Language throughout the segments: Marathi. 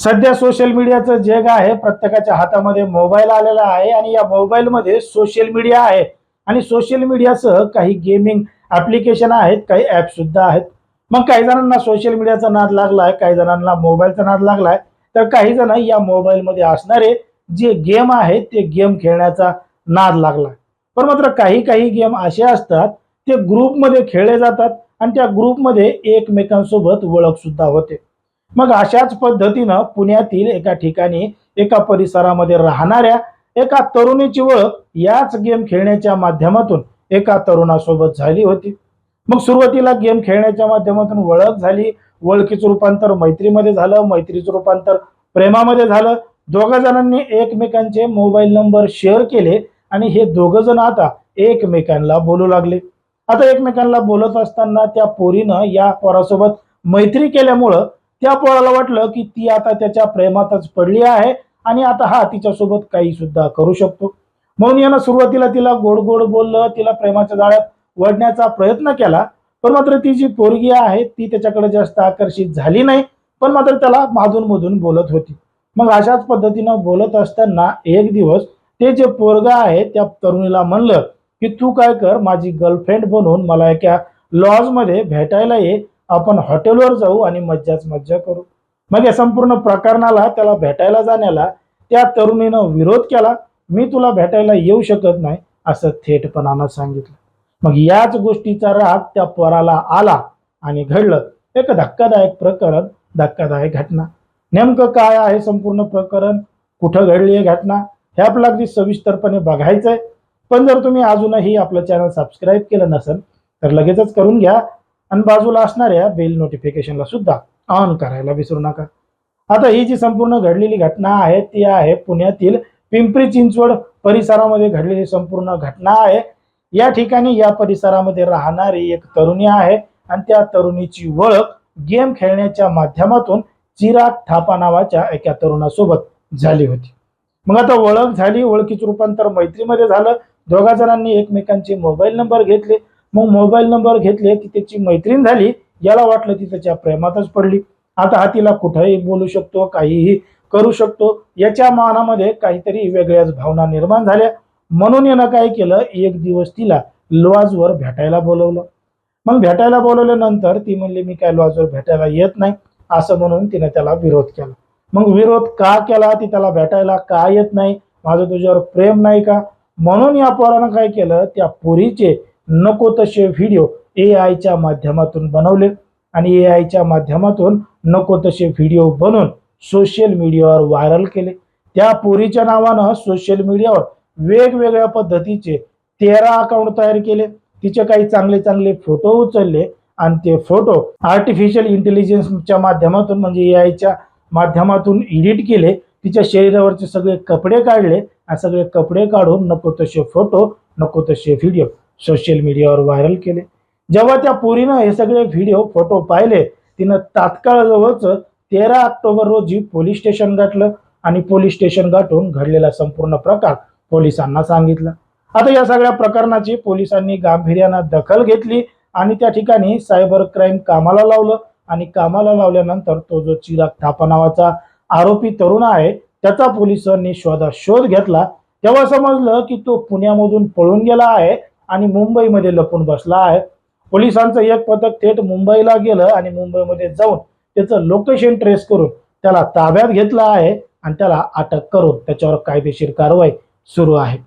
सध्या सोशल मीडियाचं जग आहे प्रत्येकाच्या हातामध्ये मोबाईल आलेला आहे आणि या मोबाईलमध्ये सोशल मीडिया आहे. आणि सोशल मीडियासह काही गेमिंग ॲप्लिकेशन आहेत काही ॲपसुद्धा आहेत. मग काही जणांना सोशल मीडियाचा नाद लागला आहे काही जणांना मोबाईलचा नाद लागला आहे तर काही जण या मोबाईलमध्ये असणारे जे गेम आहेत ते गेम खेळण्याचा नाद लागला पण मात्र काही काही गेम असे असतात ते ग्रुपमध्ये खेळले जातात आणि त्या ग्रुपमध्ये एकमेकांसोबत ओळखसुद्धा होते. मग अशाच पद्धतीनं पुण्यातील एका ठिकाणी एका परिसरामध्ये राहणाऱ्या एका तरुणीची ओळख याच गेम खेळण्याच्या माध्यमातून एका तरुणासोबत झाली होती. मग सुरुवातीला गेम खेळण्याच्या माध्यमातून ओळख झाली ओळखीचं रूपांतर मैत्रीमध्ये झालं मैत्रीचं रूपांतर प्रेमामध्ये झालं. दोघा जणांनी एकमेकांचे मोबाईल नंबर शेअर केले आणि हे दोघं जण आता एकमेकांना बोलू लागले. आता एकमेकांना बोलत असताना त्या पोरीनं या पोरासोबत मैत्री केल्यामुळं त्या पोळाला वाटलं की ती आता त्याच्या प्रेमातच पडली आहे आणि आता हा तिच्यासोबत काही सुद्धा करू शकतो. म्हणून यानं सुरुवातीला तिला गोड गोड बोललं तिला प्रेमाच्या जाळ्यात वडण्याचा प्रयत्न केला पण मात्र ती जी पोरगी आहे ती त्याच्याकडे जास्त आकर्षित झाली नाही पण मात्र त्याला माधून मधून बोलत होती. मग अशाच पद्धतीनं बोलत असताना एक दिवस ते जे पोरगा आहे त्या तरुणीला म्हणलं की तू काय कर माझी गर्लफ्रेंड बनवून मला एका लॉजमध्ये भेटायला ये आपण हॉटेलवर जाऊ आणि मज्जाच मज्जा करू. मग या संपूर्ण प्रकरणाला त्याला भेटायला जाण्याला त्या तरुणीनं विरोध केला मी तुला भेटायला येऊ शकत नाही असं थेटपणानं सांगितलं. मग याच गोष्टीचा राग त्या पोराला आला आणि घडलं. एक धक्कादायक प्रकरण धक्कादायक घटना. नेमकं काय आहे संपूर्ण प्रकरण? कुठं घडली आहे घटना? हे आपलं अगदी सविस्तरपणे बघायचंय. पण जर तुम्ही अजूनही आपलं चॅनल सबस्क्राईब केलं नसेल तर लगेचच करून घ्या. आणि बाजूला असणाऱ्या बेल नोटिफिकेशनला सुद्धा ऑन करायला विसरू नका. आता ही जी संपूर्ण घडलेली घटना आहे ती आहे पुण्यातील पिंपरी चिंचवड परिसरामध्ये घडलेली संपूर्ण घटना आहे. या ठिकाणी या परिसरामध्ये राहणारी एक तरुणी आहे आणि त्या तरुणीची ओळख गेम खेळण्याच्या माध्यमातून चिराग थापा नावाच्या एका तरुणासोबत झाली होती. मग आता ओळख झाली ओळखीचं रूपांतर मैत्रीमध्ये झालं. दोघा जणांनी एकमेकांचे मोबाईल नंबर घेतले. मग मोबाईल नंबर घेतले की त्याची मैत्रीण झाली याला वाटलं ती त्याच्या प्रेमातच पडली. आता हा तिला कुठंही बोलू शकतो काहीही करू शकतो याच्या मानामध्ये काहीतरी वेगळ्याच भावना निर्माण झाल्या. म्हणून यानं काय केलं एक दिवस तिला लॉजवर भेटायला बोलवलं. मग भेटायला बोलवल्यानंतर ती म्हणली मी काय लॉजवर भेटायला येत नाही असं म्हणून तिने त्याला विरोध केला. मग विरोध का केला ती त्याला भेटायला का येत नाही माझं तुझ्यावर प्रेम नाही का? म्हणून या पोरानं काय केलं त्या पोरीचे नको तसे व्हिडिओ ए आयच्या माध्यमातून बनवले आणि ए आयच्या माध्यमातून नको तसे व्हिडिओ बनवून सोशल मीडियावर व्हायरल केले. त्या पोरीच्या नावानं सोशल मीडियावर वेगवेगळ्या पद्धतीचे तेरा अकाउंट तयार केले. तिचे काही चांगले चांगले फोटो उचलले आणि ते फोटो आर्टिफिशियल इंटेलिजन्सच्या माध्यमातून म्हणजे ए आयच्या माध्यमातून एडिट केले. तिच्या शरीरावरचे सगळे कपडे काढले. आणि सगळे कपडे काढून नको तसे फोटो नको तसे व्हिडिओ सोशल मीडियावर व्हायरल केले. जेव्हा त्या पोरीनं हे सगळे व्हिडिओ फोटो पाहिले तिनं तात्काळ जवळच तेरा ऑक्टोबर रोजी पोलीस स्टेशन गाठलं आणि पोलीस स्टेशन गाठून घडलेला संपूर्ण प्रकार पोलिसांना सांगितलं. आता या सगळ्या प्रकरणाची पोलिसांनी गांभीर्यानं दखल घेतली आणि त्या ठिकाणी सायबर क्राईम कामाला लावलं आणि कामाला लावल्यानंतर तो जो चिराग थापा नावाचा आरोपी तरुण आहे त्याचा पोलिसांनी शोधा शोध घेतला. तेव्हा समजलं की तो पुण्यामधून पळून गेला आहे आणि मुंबईमध्ये लपून बसला आहे. पोलिसांचं एक पथक थेट मुंबईला गेलं आणि मुंबईमध्ये जाऊन त्याचं लोकेशन ट्रेस करून त्याला ताब्यात घेतलं आहे आणि त्याला अटक करून त्याच्यावर कायदेशीर कारवाई सुरू आहे.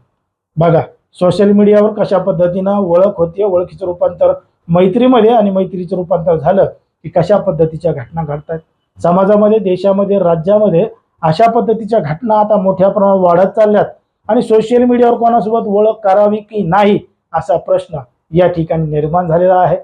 बघा सोशल मीडियावर कशा पद्धतीनं ओळख होते ओळखीचं रूपांतर मैत्रीमध्ये आणि मैत्रीचं रूपांतर झालं की कशा पद्धतीच्या घटना घडतात समाजामध्ये देशामध्ये राज्यामध्ये अशा पद्धतीच्या घटना आता मोठ्या प्रमाणात वाढत चालल्यात. आणि सोशल मीडियावर कोणासोबत ओळख करावी की नाही असा प्रश्न या ठिकाणी निर्माण झालेला आहे.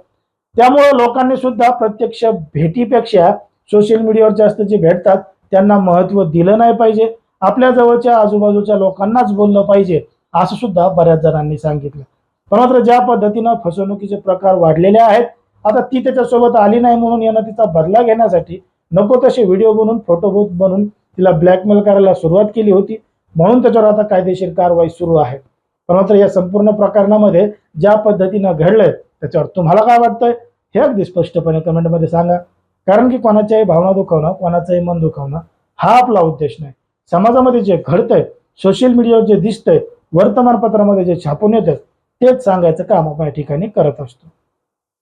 त्यामुळे लोकांनी सुद्धा प्रत्यक्ष भेटीपेक्षा सोशल मीडियावर जास्त जे भेटतात त्यांना महत्त्व दिलं नाही पाहिजे. आपल्या जवळच्या आजूबाजूच्या लोकांनाच बोललं पाहिजे असं सुद्धा बऱ्याच जणांनी सांगितलं. पण मात्र ज्या पद्धतीनं फसवणुकीचे प्रकार वाढलेले आहेत आता ती त्याच्यासोबत आली नाही म्हणून यानं तिचा बदला घेण्यासाठी नको तसे व्हिडिओ बनवून फोटो बनवून तिला ब्लॅकमेल करायला सुरुवात केली होती. म्हणून त्याच्यावर आता कायदेशीर कारवाई सुरू आहे. मात्र या संपूर्ण प्रकरणामध्ये ज्या पद्धतीनं घडलंय त्याच्यावर तुम्हाला काय वाटतंय? हे अगदी स्पष्टपणे कमेंटमध्ये सांगा. कारण की कोणाच्याही भावना दुखावणं कोणाचंही मन दुखावणं हा आपला उद्देश नाही. समाजामध्ये जे घडतंय सोशल मीडियावर जे दिसतंय वर्तमानपत्रामध्ये जे छापून येतं तेच सांगायचं काम आपण या ठिकाणी करत असतो.